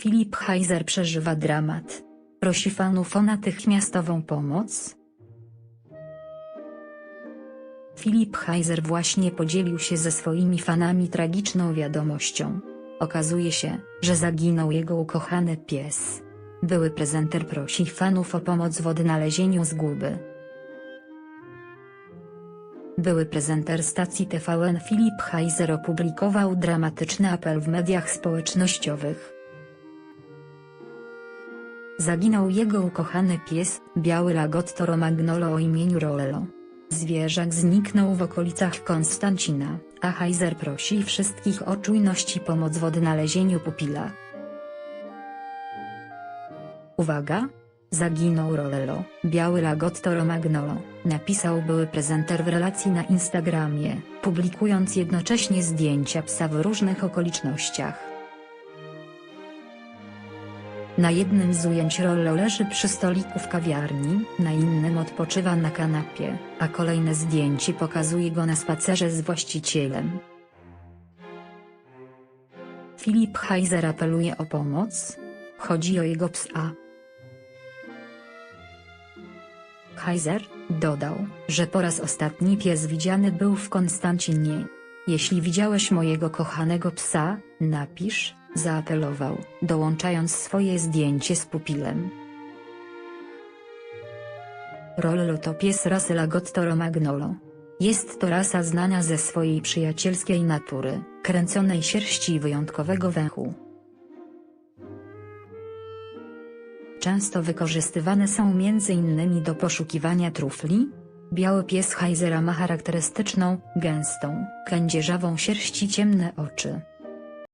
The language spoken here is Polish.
Filip Heiser przeżywa dramat. Prosi fanów o natychmiastową pomoc. Filip Heiser właśnie podzielił się ze swoimi fanami tragiczną wiadomością. Okazuje się, że zaginął jego ukochany pies. Były prezenter prosi fanów o pomoc w odnalezieniu zguby. Były prezenter stacji TVN Filip Heiser opublikował dramatyczny apel w mediach społecznościowych. Zaginął jego ukochany pies, biały Lagotto Romagnolo o imieniu Rollo. Zwierzak zniknął w okolicach Konstancina, a Heiser prosi wszystkich o czujność i pomoc w odnalezieniu pupila. Uwaga! Zaginął Rollo, biały Lagotto Romagnolo, napisał były prezenter w relacji na Instagramie, publikując jednocześnie zdjęcia psa w różnych okolicznościach. Na jednym z ujęć Rollo leży przy stoliku w kawiarni, na innym odpoczywa na kanapie, a kolejne zdjęcie pokazuje go na spacerze z właścicielem. Filip Heiser apeluje o pomoc. Chodzi o jego psa. Heiser dodał, że po raz ostatni pies widziany był w Konstancinie. Jeśli widziałeś mojego kochanego psa, napisz, zaapelował, dołączając swoje zdjęcie z pupilem. Rollo to pies rasy Lagotto Romagnolo. Jest to rasa znana ze swojej przyjacielskiej natury, kręconej sierści i wyjątkowego węchu. Często wykorzystywane są m.in. do poszukiwania trufli. Biały pies Heisera ma charakterystyczną, gęstą, kędzierzawą sierść i ciemne oczy.